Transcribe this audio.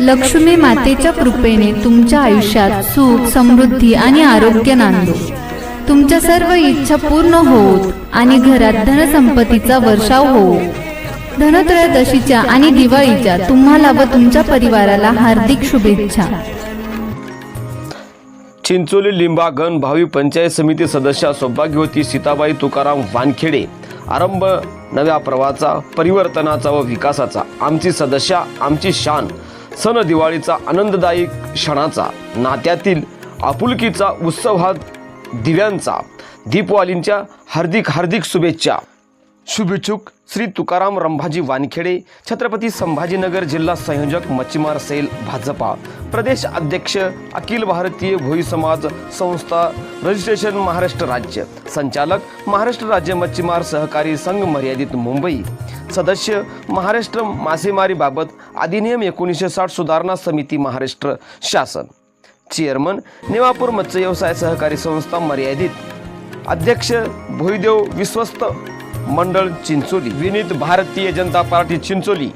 लक्ष्मी मातेच्या कृपेने तुमच्या आयुष्यात सुख समृद्धी आणि आरोग्य नांदो. तुमच्या सर्व इच्छा पूर्ण होत आणि घरात धनसंपत्तीचा वर्षाव होवो धनत्रयोदशीच्या आणि दिवाळीच्या तुम्हाला व तुमच्या परिवाराला हार्दिक शुभेच्छा. चिंचोली लिंबागण भावी पंचायत समिती सदस्या सौभाग्यवती सीताबाई तुकाराम वानखेडे आरंभ नव्या प्रवाहाचा परिवर्तनाचा व विकासाचा. आमची सदस्या आमची शान सण दिवाळीचा आनंददायी क्षणाचा नात्यातील आपुलकीचा उत्सव हा दिव्यांचा. दीपवालींच्या हार्दिक हार्दिक शुभेच्छा. शुभेच्छुक श्री तुकाराम रंभाजी वानखेडे छत्रपती संभाजीनगर जिल्हा संयोजक मच्छीमार सेल भाजपा. प्रदेश अध्यक्ष अखिल भारतीय भोई समाज संस्था रजिस्ट्रेशन महाराष्ट्र राज्य संचालक महाराष्ट्र राज्य मच्छीमार सहकारी संघ मर्यादित मुंबई सदस्य महाराष्ट्र मासेमारीबाबत अधिनियम एकोणीसशे साठ सुधारणा समिती महाराष्ट्र शासन चेअरमन नेवापूर मत्स्य व्यवसाय सहकारी संस्था मर्यादित अध्यक्ष भोईदेव विश्वस्त मंडळ चिंचोली विनीत भारतीय जनता पार्टी चिंचोली